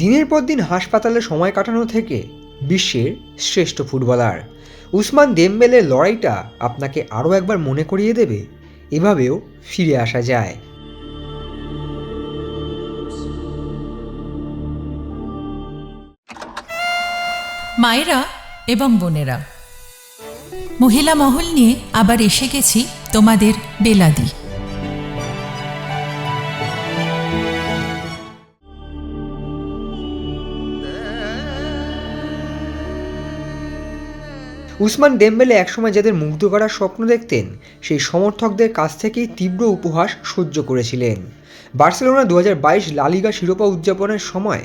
দিনের পর দিন হাসপাতালে সময় কাটানো থেকে বিশ্বের শ্রেষ্ঠ ফুটবলার। উসমান দেমবেলের লড়াইটা আপনাকে আরও একবার মনে করিয়ে দেবে, এভাবেও ফিরে আসা যায়। মায়েরা এবং বোনেরা, মহিলা মহল নিয়ে আবার এসে গেছি তোমাদের বেলাদি। উসমান ডেম্বেলে একসময় যাদের মুগ্ধ করার স্বপ্ন দেখতেন, সেই সমর্থকদের কাছ থেকেই তীব্র উপহাস সহ্য করেছিলেন। বার্সেলোনা দু বাইশ লালিগা শিরোপা উদযাপনের সময়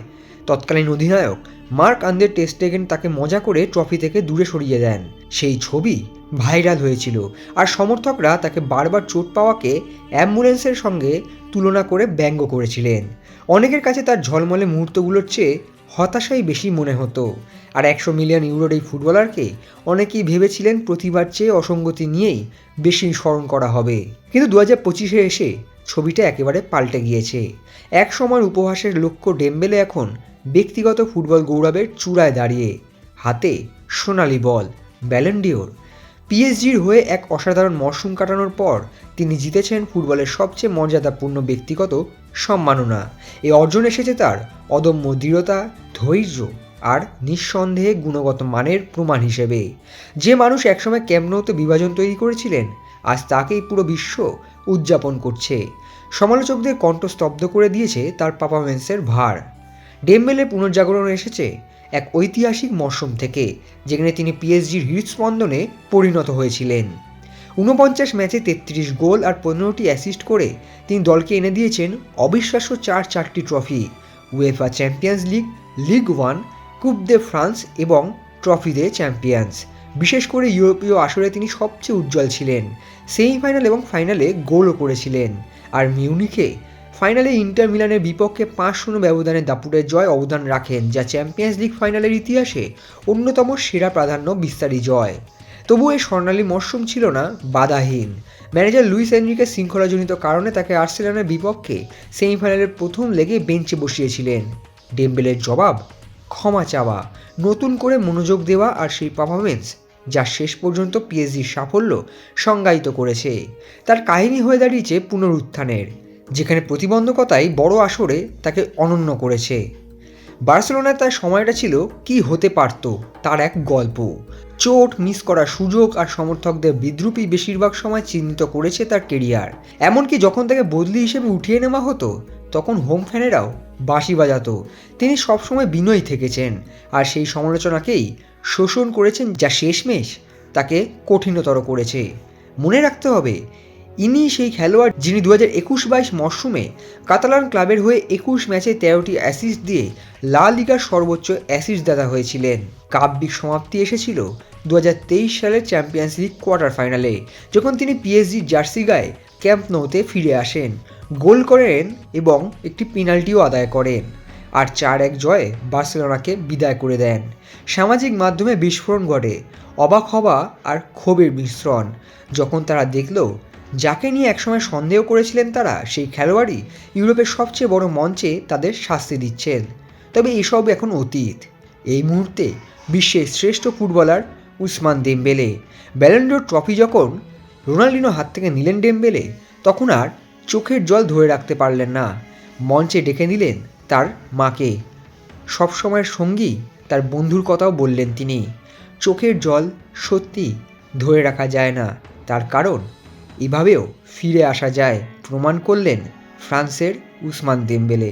তৎকালীন অধিনায়ক মার্ক আন্দের টেস্টেগেন তাকে মজা করে ট্রফি থেকে দূরে সরিয়ে দেন। সেই ছবি ভাইরাল হয়েছিল আর সমর্থকরা তাকে বারবার চোট পাওয়াকে অ্যাম্বুলেন্সের সঙ্গে তুলনা করে ব্যঙ্গ করেছিলেন। অনেকের কাছে তার ঝলমলে মুহূর্তগুলোর চেয়ে হতাশাই বেশি মনে হতো। আর একশো মিলিয়ন ইউরোর এই ফুটবলারকে অনেকেই ভেবেছিলেন প্রতিবার চেয়ে অসঙ্গতি নিয়েই বেশি স্মরণ করা হবে। কিন্তু দু হাজার পঁচিশে এসে ছবিটা একেবারে পাল্টে গিয়েছে। এক সময় উপহাসের লক্ষ্য ডেম্বেলে এখন ব্যক্তিগত ফুটবল গৌরবের চূড়ায় দাঁড়িয়ে। হাতে সোনালি বল ব্যালেন্ডিওর পিএসজির হয়ে এক অসাধারণ মরশুম কাটানোর পর তিনি জিতেছেন ফুটবলের সবচেয়ে মর্যাদাপূর্ণ ব্যক্তিগত সম্মাননা এই অর্জন এসেছে তার অদম্য দৃঢ়তা, ধৈর্য আর নিঃসন্দেহে গুণগত মানের প্রমাণ হিসেবে। যে মানুষ একসময় ক্যাম্পনোতে বিভাজন তৈরি করেছিলেন, আজ তাকেই পুরো বিশ্ব উদযাপন করছে। সমালোচকদের কণ্ঠ স্তব্ধ করে দিয়েছে তার পারফরমেন্সের ভার। ডেমবেলের পুনর্জাগরণ এসেছে এক ঐতিহাসিক মরশুম থেকে, যেখানে তিনি পিএসজির হৃদস্পন্দনে পরিণত হয়েছিলেন। ঊনপঞ্চাশ ম্যাচে তেত্রিশ গোল আর পনেরোটি অ্যাসিস্ট করে তিনি দলকে এনে দিয়েছেন অবিশ্বাস্য চার চারটি trophy UEFA champions league league one Coupe de France এবং ট্রফি দে চ্যাম্পিয়ন্স বিশেষ করে ইউরোপীয় আসরে তিনি সবচেয়ে উজ্জ্বল ছিলেন, সেমিফাইনাল এবং ফাইনালে গোলও করেছিলেন। আর মিউনিখে ফাইনালে ইন্টার মিলানের বিপক্ষে পাঁচ শূন্য ব্যবধানে দাপুটের জয় অবদান রাখেন, যা চ্যাম্পিয়ন্স লিগ ফাইনালের ইতিহাসে অন্যতম সেরা প্রাধান্য বিস্তারী জয়। তবু এই স্বর্ণালী মরশুম ছিল না, বাধাহীন। ম্যানেজার লুইস এনরিকের শৃঙ্খলাজনিত কারণে তাকে আর্সেনালের বিপক্ষে সেমিফাইনালের প্রথম লেগে বেঞ্চে বসিয়েছিলেন। ডেম্বেলের জবাব, ক্ষমা চাওয়া, নতুন করে মনোযোগ দেওয়া আর সেই পারফরমেন্স যা শেষ পর্যন্ত পিএসজির সাফল্য সংজ্ঞায়িত করেছে। তার কাহিনী হয়ে দাঁড়িয়েছে পুনরুত্থানের, যেখানে প্রতিবন্ধকতাই বড় আসরে তাকে অনন্য করেছে। বার্সেলোনায় তার সময়টা ছিল কি হতে পারত তার এক গল্প। চোট মিস করার সুযোগ আর সমর্থকদের বিদ্রুপই বেশিরভাগ সময় চিহ্নিত করেছে তার কেরিয়ার এমনকি যখন তাকে বদলি হিসেবে উঠিয়ে নেওয়া হতো, তখন হোম ফ্যানেরাও বাঁশি বাজাতো। তিনি সবসময় বিনয়ী থেকেছেন আর সেই সমালোচনাকেই শোষণ করেছেন যা শেষমেশ তাকে কঠিনতর করেছে। মনে রাখতে হবে, ইনি সেই খেলোয়াড় যিনি দু হাজার একুশ বাইশ মরশুমে কাতালান ক্লাবের হয়ে একুশ ম্যাচে তেরোটি অ্যাসিস্ট দিয়ে লা লিগার সর্বোচ্চ অ্যাসিস্ট দাতা হয়েছিলেন। কাব্যিক সমাপ্তি এসেছিল দু হাজার তেইশ সালের চ্যাম্পিয়ন্স লিগ কোয়ার্টার ফাইনালে যখন তিনি পিএসজির জার্সি গায়ে ক্যাম্প নৌতে ফিরে আসেন, গোল করেন এবং একটি পেনাল্টিও আদায় করেন। আর চার এক জয়ে বার্সেলোনাকে বিদায় করে দেন। সামাজিক মাধ্যমে বিস্ফোরণ ঘটে, অবাক হওয়া আর ক্ষোভের মিশ্রণ। যখন তারা দেখল, যাকে নিয়ে একসময় সন্দেহ করেছিলেন তারা, সেই খেলোয়াড়ই ইউরোপের সবচেয়ে বড় মঞ্চে তাদের শাস্তি দিচ্ছেন। তবে এসব এখন অতীত। এই মুহূর্তে বিশ্বের শ্রেষ্ঠ footballer Ousmane Dembele. Ballon d'Or trophy যখন রোনাল্ডিনো হাত থেকে নিলেন ডেমবেলে তখন আর চোখের জল ধরে রাখতে পারলেন না। মঞ্চে ডেকে নিলেন তার মাকে। সবসময়ের সঙ্গী তার বন্ধুর কথাও বললেন তিনি। চোখের জল সত্যি ধরে রাখা যায় না। তার কারণ এভাবেও ফিরে আসা যায়, প্রমাণ করলেন ফ্রান্সের উসমান দেমবেলে।